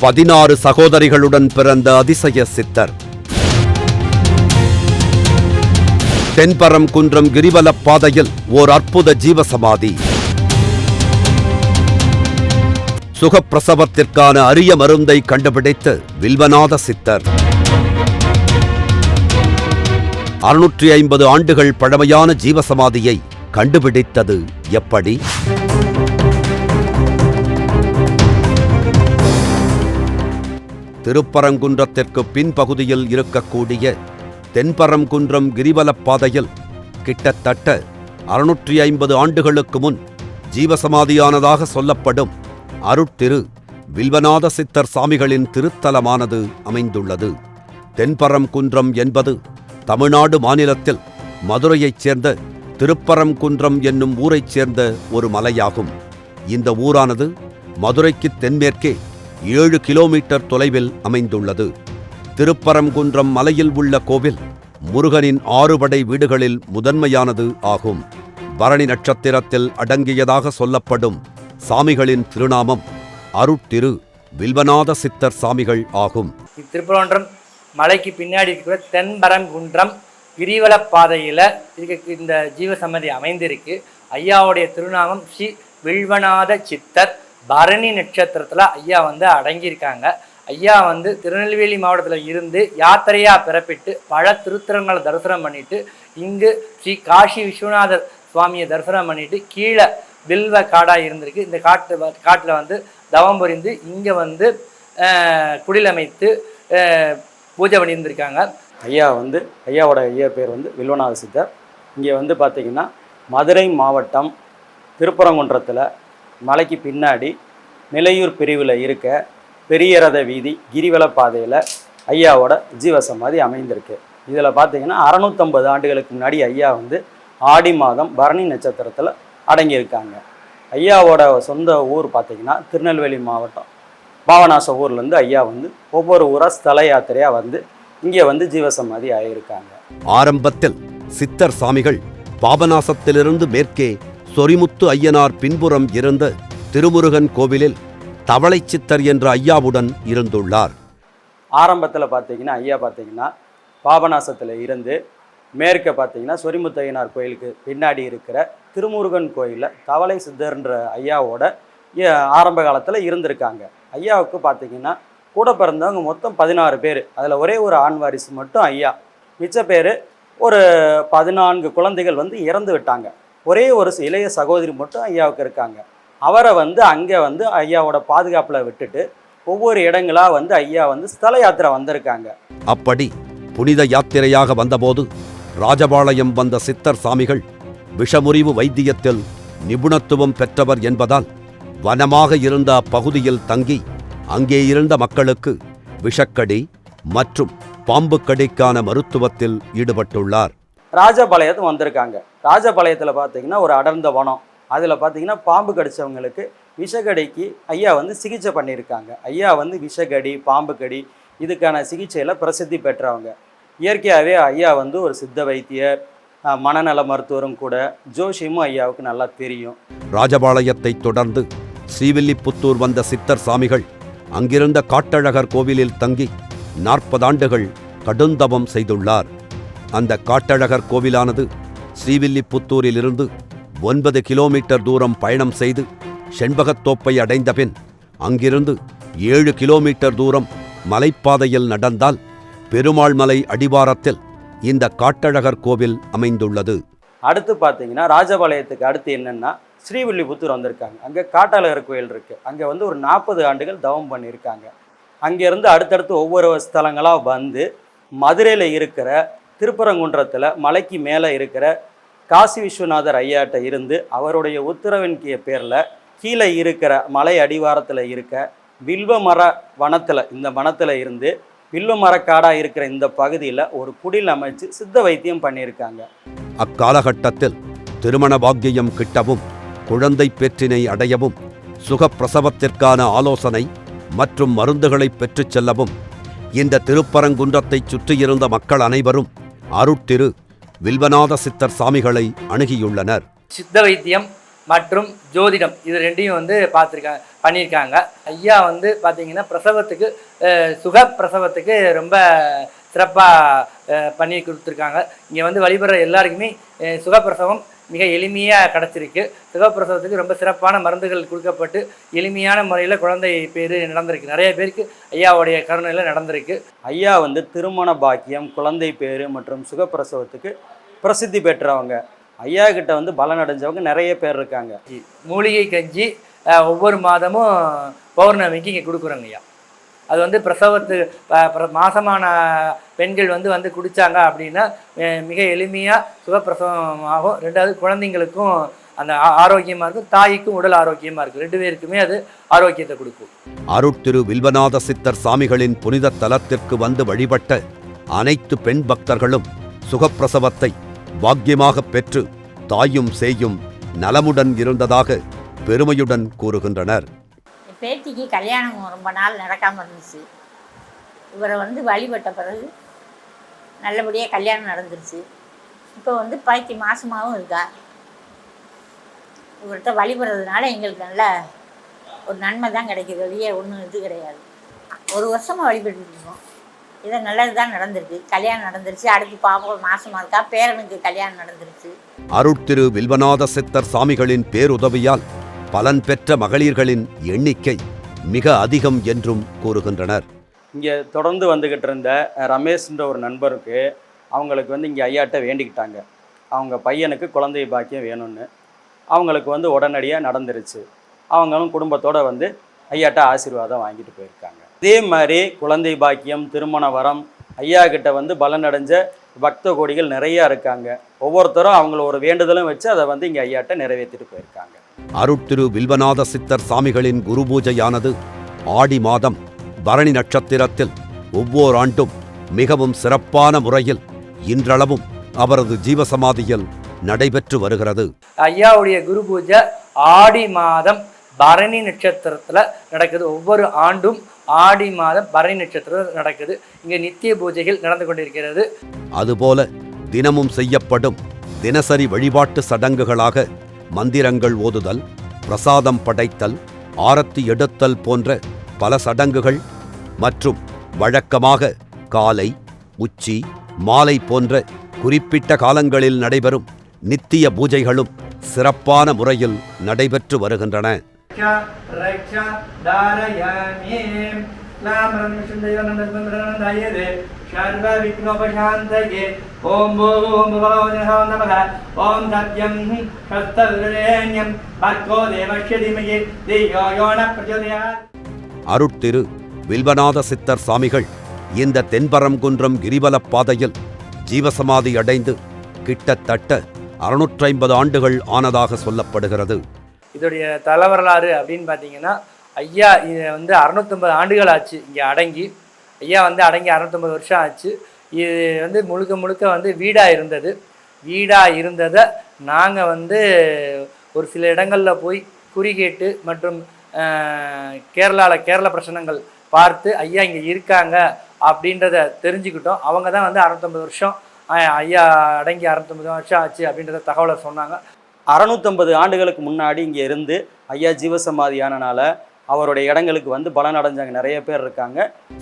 பதினாறு சகோதரிகளுடன் பிறந்த அதிசய சித்தர். தென்பரம் குன்றம் கிரிவலப் பாதையில் ஓர் அற்புத ஜீவசமாதி. சுகப்பிரசவத்திற்கான அரிய மருந்தை கண்டுபிடித்து வில்வநாத சித்தர். அறுநூற்றி ஐம்பது ஆண்டுகள் பழமையான ஜீவசமாதியை கண்டுபிடித்தது எப்படி? திருப்பரங்குன்றத்திற்கு பின்பகுதியில் இருக்கக்கூடிய தென்பரங்குன்றம் கிரிவலப்பாதையில் கிட்டத்தட்ட அறுநூற்றி ஐம்பது ஆண்டுகளுக்கு முன் ஜீவசமாதியானதாக சொல்லப்படும் அருட்திரு வில்வநாத சித்தர் சாமிகளின் திருத்தலமானது அமைந்துள்ளது. தென்பரங்குன்றம் என்பது தமிழ்நாடு மாநிலத்தில் மதுரையைச் சேர்ந்த திருப்பரங்குன்றம் என்னும் ஊரைச் சேர்ந்த ஒரு மலையாகும். இந்த ஊரானது மதுரைக்கு தென்மேற்கே ஏழு கிலோமீட்டர் தொலைவில் அமைந்துள்ளது. திருப்பரங்குன்றம் மலையில் உள்ள கோவில் முருகனின் ஆறுபடை வீடுகளில் முதன்மையானது ஆகும். பரணி நட்சத்திரத்தில் அடங்கியதாக சொல்லப்படும் சாமிகளின் திருநாமம் அருட்திரு வில்வநாத சித்தர் சாமிகள் ஆகும். திருப்பரங்குன்றம் மலைக்கு பின்னாடி இருக்கிற தென்பரங்குன்றம் கிரிவல பாதையில் இருக்க இந்த ஜீவசம்மதி அமைந்திருக்கு. ஐயாவுடைய திருநாமம் ஸ்ரீ வில்வநாத சித்தர் பரணி நட்சத்திரத்தில் ஐயா வந்து அடங்கியிருக்காங்க. ஐயா வந்து திருநெல்வேலி மாவட்டத்தில் இருந்து யாத்திரையாக பிறப்பிட்டு பல திருத்தலங்களை தரிசனம் பண்ணிட்டு இங்கு ஸ்ரீ காஷி விஸ்வநாதர் சுவாமியை தரிசனம் பண்ணிட்டு கீழே வில்வ காடாக இருந்திருக்கு. இந்த காட்டு காட்டில் வந்து தவம் புரிந்து இங்கே வந்து குடிலமைத்து பூஜை பண்ணியிருந்திருக்காங்க. ஐயா வந்து ஐயாவோட ஐயா பேர் வந்து வில்வநாத சித்தர். இங்கே வந்து பார்த்திங்கன்னா மதுரை மாவட்டம் திருப்பரங்குன்றத்தில் மலைக்கு பின்னாடி நிலையூர் பிரிவில் இருக்க பெரிய ரத வீதி கிரிவல பாதையில் ஐயாவோட ஜீவசமாதி அமைந்திருக்கு. இதில் பார்த்தீங்கன்னா அறநூற்றம்பது ஆண்டுகளுக்கு முன்னாடி ஐயா வந்து ஆடி மாதம் பரணி நட்சத்திரத்தில் அடங்கியிருக்காங்க. ஐயாவோட சொந்த ஊர் பார்த்திங்கன்னா திருநெல்வேலி மாவட்டம். பாவநாச ஊர்லேருந்து ஐயா வந்து ஒவ்வொரு ஊராக ஸ்தல யாத்திரையாக வந்து இங்கே வந்து ஜீவசமாதி ஆகியிருக்காங்க ஆரம்பத்தில் சித்தர் சாமிகள் பாபநாசத்திலிருந்து மேற்கே சொரிமுத்து ஐயனார் பின்புறம் இருந்த திருமுருகன் கோவிலில் தவளை சித்தர் என்ற ஐயாவுடன் இருந்துள்ளார். ஆரம்பத்தில் பார்த்தீங்கன்னா ஐயா பார்த்தீங்கன்னா பாபநாசத்தில் இருந்து மேற்க பார்த்தீங்கன்னா சொரிமுத்தையனார் கோயிலுக்கு பின்னாடி இருக்கிற திருமுருகன் கோயிலில் தவளை சித்தர்ன்ற ஐயாவோட ஏ- ஆரம்ப காலத்தில் இருந்திருக்காங்க. ஐயாவுக்கு பார்த்தீங்கன்னா கூட பிறந்தவங்க மொத்தம் பதினாறு பேர். அதில் ஒரே ஒரு ஆண் வாரிசு மட்டும் ஐயா. மிச்ச பேர் ஒரு பதினான்கு குழந்தைகள் வந்து இறந்து விட்டாங்க. ஒரே ஒரு இளைய சகோதரி மட்டும் ஐயாவுக்கு இருக்காங்க. அவரை வந்து அங்கே வந்து ஐயாவோட பாதுகாப்பில் விட்டுட்டு ஒவ்வொரு இடங்களா வந்து ஐயா வந்து ஸ்தல யாத்திரை வந்திருக்காங்க. அப்படி புனித யாத்திரையாக வந்தபோது ராஜபாளையம் வந்த சித்தர் சாமிகள் விஷமுறிவு வைத்தியத்தில் நிபுணத்துவம் பெற்றவர் என்பதால் வனமாக இருந்த அப்பகுதியில் தங்கி அங்கே இருந்த மக்களுக்கு விஷக்கடி மற்றும் பாம்புக்கடிக்கான மருத்துவத்தில் ஈடுபட்டுள்ளார். ராஜபாளையத்து வந்திருக்காங்க. ராஜபாளையத்தில் பார்த்தீங்கன்னா ஒரு அடர்ந்த வனம். அதில் பார்த்தீங்கன்னா பாம்பு கடிச்சவங்களுக்கு விஷக்கடிக்கு ஐயா வந்து சிகிச்சை பண்ணியிருக்காங்க. ஐயா வந்து விஷக்கடி பாம்பு கடி இதுக்கான சிகிச்சையில் பிரசித்தி பெற்றவங்க. இயற்கையாகவே ஐயா வந்து ஒரு சித்த வைத்தியர் மனநல மருத்துவரும் கூட ஜோஷியமும் ஐயாவுக்கு நல்லா தெரியும். ராஜபாளையத்தை தொடர்ந்து ஸ்ரீவில்லிபுத்தூர் வந்த சித்தர் சாமிகள் அங்கிருந்த காட்டழகர் கோவிலில் தங்கி நாற்பதாண்டுகள் கடுந்தவம் செய்துள்ளார். அந்த காட்டழகர் கோவிலானது ஸ்ரீவில்லிபுத்தூரிலிருந்து ஒன்பது கிலோமீட்டர் தூரம் பயணம் செய்து செண்பகத்தோப்பை அடைந்தபின் அங்கிருந்து ஏழு கிலோமீட்டர் தூரம் மலைப்பாதையில் நடந்தால் பெருமாள் மலை அடிவாரத்தில் இந்த காட்டழகர் கோவில் அமைந்துள்ளது. அடுத்து பார்த்தீங்கன்னா ராஜபாளையத்துக்கு அடுத்து என்னென்னா ஸ்ரீவில்லிபுத்தூர் வந்திருக்காங்க. அங்கே காட்டழகர் கோயில் இருக்குது அங்கே வந்து ஒரு நாற்பது ஆண்டுகள் தவம் பண்ணியிருக்காங்க. அங்கேருந்து அடுத்தடுத்து ஒவ்வொரு ஸ்தலங்களாக வந்து மதுரையில் இருக்கிற திருப்பரங்குன்றத்தில் மலைக்கு மேலே இருக்கிற காசி விஸ்வநாதர் ஐயாட்ட இருந்து அவருடைய உத்தரவின் கீ- பேரில் கீழே இருக்கிற மலை அடிவாரத்தில் இருக்க வில்வ மர வனத்தில் இந்த வனத்தில் இருந்து வில்வ மரக்காடாக இருக்கிற இந்த பகுதியில் ஒரு குடில் அமைச்சு சித்த வைத்தியம் பண்ணியிருக்காங்க. அக்காலகட்டத்தில் திருமண பாக்கியம் கிட்டவும் குழந்தை பெற்றினை அடையவும் சுகப்பிரசவத்திற்கான ஆலோசனை மற்றும் மருந்துகளை பெற்றுச் செல்லவும் இந்த திருப்பரங்குன்றத்தைச் சுற்றியிருந்த மக்கள் அனைவரும் அருட்திரு வில்வநாத சித்தர் சாமிகளை அணுகியுள்ளனர். சித்த வைத்தியம் மற்றும் ஜோதிடம் இது ரெண்டையும் வந்து பார்த்துருக்காங்க பண்ணியிருக்காங்க. ஐயா வந்து பார்த்தீங்கன்னா பிரசவத்துக்கு சுக பிரசவத்துக்கு ரொம்ப சிறப்பாக பண்ணி கொடுத்துருக்காங்க. இங்கே வந்து வழிபடுற எல்லாருக்குமே சுகப்பிரசவம் மிக எளிமையாக கிடச்சிருக்கு. சுகப்பிரசவத்துக்கு ரொம்ப சிறப்பான மருந்துகள் கொடுக்கப்பட்டு எளிமையான முறையில் குழந்தை பேர் நடந்திருக்கு. நிறைய பேருக்கு ஐயாவுடைய கருணையில் நடந்திருக்கு. ஐயா வந்து திருமண பாக்கியம் குழந்தை பேரு மற்றும் சுகப்பிரசவத்துக்கு பிரசித்தி பெற்றவங்க. ஐயா கிட்ட வந்து பலன் அடைஞ்சவங்க நிறைய பேர் இருக்காங்க. மூலிகை கஞ்சி ஒவ்வொரு மாதமும் பௌர்ணமிக்கு இங்கே கொடுக்குறோங்க ஐயா. அது வந்து பிரசவத்து ப- பிர- மாசமான பெண்கள் வந்து வந்து குடித்தாங்க அப்படின்னா மிக எளிமையாக சுகப்பிரசவமாகும். ரெண்டாவது குழந்தைங்களுக்கும் அந்த ஆரோக்கியமாக இருக்கும். தாய்க்கும் உடல் ஆரோக்கியமாக இருக்கும். ரெண்டு பேருக்குமே அது ஆரோக்கியத்தை கொடுக்கும். அருட்திரு வில்வநாத சித்தர் சாமிகளின் புனித தலத்திற்கு வந்து வழிபட்ட அனைத்து பெண் பக்தர்களும் சுகப்பிரசவத்தை பாக்கியமாக பெற்று தாயும் சேயும் நலமுடன் இருந்ததாக பெருமையுடன் கூறுகின்றனர். பேத்திக்கு கல்யாணம் ரொம்ப நாள் நடக்காமல் இருந்துச்சு. இவரை வந்து வழிபட்ட பிறகு நல்லபடியாக கல்யாணம் நடந்துருச்சு. இப்போ வந்து பாய்க்கு மாதமாகவும் இருக்கா? இவர்கிட்ட வழிபடுறதுனால எங்களுக்கு நல்ல ஒரு நன்மை தான் கிடைக்கிது. வெளியே ஒன்றும் இது கிடையாது. ஒரு வருஷமாக வழிபட்டுருக்கோம் இதை நல்லது தான் நடந்திருக்கு. கல்யாணம் நடந்துருச்சு. அடுத்து பாப்போம் மாசமா இருக்கா? பேரனுக்கு கல்யாணம் நடந்துருச்சு. அருட்திரு வில்வநாத சித்தர் சாமிகளின் பேருதவியால் பலன் பெற்ற மகளிர்களின் எண்ணிக்கை மிக அதிகம் என்றும் கூறுகின்றனர். இங்கே தொடர்ந்து வந்துக்கிட்டு இருந்த ரமேஷ்ன்ற ஒரு நண்பருக்கு அவங்களுக்கு வந்து இங்கே ஐயாட்ட வேண்டிக்கிட்டாங்க. அவங்க பையனுக்கு குழந்தை பாக்கியம் வேணும்னு. அவங்களுக்கு வந்து உடனடியாக நடந்துருச்சு. அவங்களும் குடும்பத்தோடு வந்து ஐயாட்ட ஆசீர்வாதம் வாங்கிட்டு போயிருக்காங்க. இதே மாதிரி குழந்தை பாக்கியம் திருமண வரம் ஐயா கிட்ட வந்து பலனடைஞ்ச பக்த கோடிகள் நிறையா இருக்காங்க. ஒவ்வொருத்தரும் அவங்கள ஒரு வேண்டுதலும் வச்சு அதை வந்து இங்கே ஐயாட்ட நிறைவேற்றிட்டு போயிருக்காங்க. அருட்திரு வில்வநாத சித்தர் சாமிகளின் குரு பூஜையானது ஆடி மாதம் பரணி நட்சத்திரத்தில் ஒவ்வொரு ஆண்டும் மிகவும் சிறப்பான முறையில் இன்றளவும் அவரது ஜீவசமாதியில் நடைபெற்று வருகிறது. ஐயாவுடைய குரு பூஜை ஆடி மாதம் பரணி நட்சத்திரத்தில் நடக்குது. ஒவ்வொரு ஆண்டும் ஆடி மாதம் பரணி நட்சத்திரம் நடக்குது. இங்கே நித்திய பூஜைகள் நடந்து கொண்டிருக்கிறது. அதுபோல தினமும் செய்யப்படும் தினசரி வழிபாட்டு சடங்குகளாக மந்திரங்கள் ஓதுதல் பிரசாதம் படைத்தல் ஆரத்தி எடுத்தல் போன்ற பல சடங்குகள் மற்றும் வழக்கமாக காலை உச்சி மாலை போன்ற குறிப்பிட்ட காலங்களில் நடைபெறும் நித்திய பூஜைகளும் சிறப்பான முறையில் நடைபெற்று வருகின்றன. ஓம் ஓம் பகவதோ நமः ஓம் சத்யம் சஸ்தவிரேண்யம் பர்கோ தேவஸ்ய தீமகி தியோ யோன பிரச்சோதயாத் அருட்திரு வில்வநாத சித்தர் சாமிகள் இந்த தென்பரங்குன்றம் கிரிவலப் பாதையில் ஜீவசமாதி அடைந்து கிட்டத்தட்ட அறுநூற்றி ஐம்பது ஆண்டுகள் ஆனதாக சொல்லப்படுகிறது. இதோடைய தலைவரலாறு அப்படின்னு பார்த்தீங்கன்னா ஐயா இது வந்து அறுநூத்தொம்பது ஆண்டுகள் ஆச்சு இங்கே அடங்கி. ஐயா வந்து அடங்கி அறுநூத்தொம்பது வருஷம் ஆச்சு. இது வந்து முழுக்க முழுக்க வந்து வீடாக இருந்தது. வீடாக இருந்ததை நாங்கள் வந்து ஒரு சில இடங்களில் போய் குறி கேட்டு மற்றும் கேரளாவில் கேரள பிரச்சனைகள் பார்த்து ஐயா இங்கே இருக்காங்க அப்படின்றத தெரிஞ்சுக்கிட்டோம். அவங்க தான் வந்து அறுநூத்தொம்பது வருஷம் ஐயா அடங்கி அறுநூத்தொம்பது வருஷம் ஆச்சு அப்படின்றத தகவலை சொன்னாங்க. அறநூற்றம்பது ஆண்டுகளுக்கு முன்னாடி இங்கே இருந்து ஐயா ஜீவசமாதியானனால அவருடைய இடங்களுக்கு வந்து பலன் அடைஞ்சவங்க நிறைய பேர் இருக்காங்க.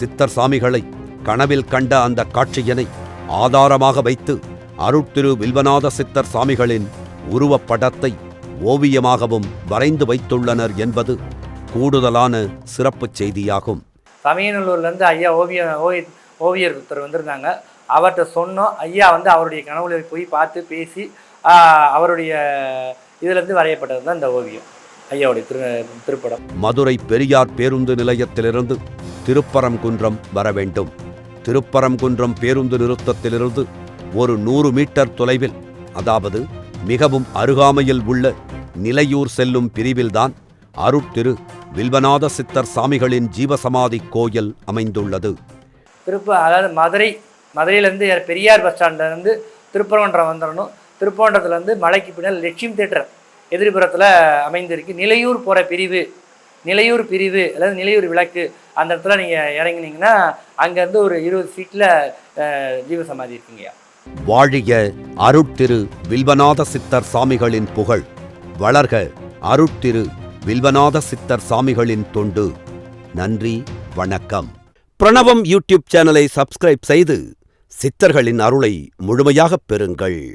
சித்தர் சாமிகளை கனவில் கண்ட அந்த காட்சியினை ஆதாரமாக வைத்து அருட்திரு வில்வநாத சித்தர் சாமிகளின் உருவப்படத்தை ஓவியமாகவும் வரைந்து வைத்துள்ளனர் என்பது கூடுதலான சிறப்புச் செய்தியாகும். சமயநல்லூர்லேருந்து ஐயா ஓவிய ஓவிய ஓவியர் ஒருத்தர் வந்திருந்தாங்க. அவர்கிட்ட சொன்னோம். ஐயா வந்து அவருடைய கனவுல போய் பார்த்து பேசி அவருடைய இதுலேருந்து வரையப்பட்டது தான் இந்த ஓவியம். ஐயாவுடைய திரு திருப்படம். மதுரை பெரியார் பேருந்து நிலையத்திலிருந்து திருப்பரங்குன்றம் வர வேண்டும். திருப்பரங்குன்றம் பேருந்து நிறுத்தத்திலிருந்து ஒரு நூறு மீட்டர் தொலைவில் அதாவது மிகவும் அருகாமையில் உள்ள நிலையூர் செல்லும் பிரிவில்தான் அருட்திரு வில்வநாத சித்தர் சாமிகளின் ஜீவசமாதி கோயில் அமைந்துள்ளது. திருப்ப அதாவது மதுரை மதுரையிலேருந்து பெரியார் பஸ் ஸ்டாண்ட்லேருந்து திருப்பரங்குன்றம் வந்துடணும் திருப்பரங்குன்றத்துலேருந்து மலைக்கு பின்னால் லட்சுமி தேட்டர் எதிர்புறத்தில் அமைந்திருக்கு. நிலையூர் போகிற பிரிவு நிலையூர் பிரிவு அதாவது நிலையூர் விளக்கு அந்த இடத்துல நீங்கள் இறங்குனீங்கன்னா அங்கேருந்து ஒரு இருபது ஃபீட்டில் ஜீவசமாதி இருக்குங்கய்யா. வாழிய அருட்திரு வில்வநாத சித்தர் சாமிகளின் புகழ். வளர்க அருட்திரு வில்வநாத சித்தர் சாமிகளின் தொண்டு. நன்றி வணக்கம். பிரணவம் யூடியூப் சேனலை சப்ஸ்கிரைப் செய்து சித்தர்களின் அருளை முழுமையாகப் பெறுங்கள்.